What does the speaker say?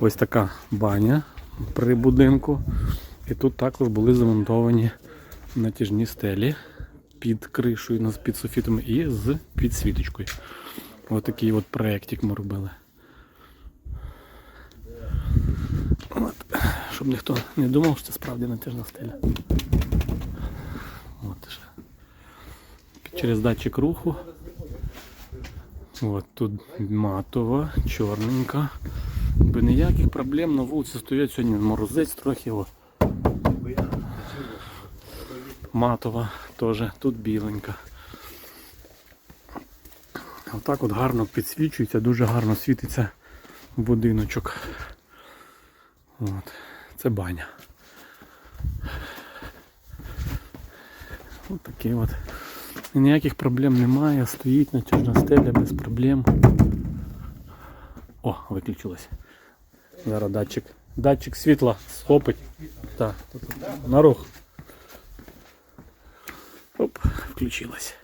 Ось така баня при будинку. І тут також були замонтовані натяжні стелі під кришою, ну, під софітом і з підсвіточкою. Ось такий от проєктик ми робили. От. Щоб ніхто не думав, що це справді натяжна стеля. От ще. Через датчик руху. От тут матова, чорненька. Без ніяких проблем на вулиці стоять сьогодні морозець трохи. О. Матова теж, тут біленька. Отак от гарно підсвічується, дуже гарно світиться будиночок. От. Це баня. От такий от. Ніяких проблем немає, стоїть натяжна стеля без проблем. О, виключилось. Зараз датчик. Датчик світла схопить. Так, на рух. Оп, включилось.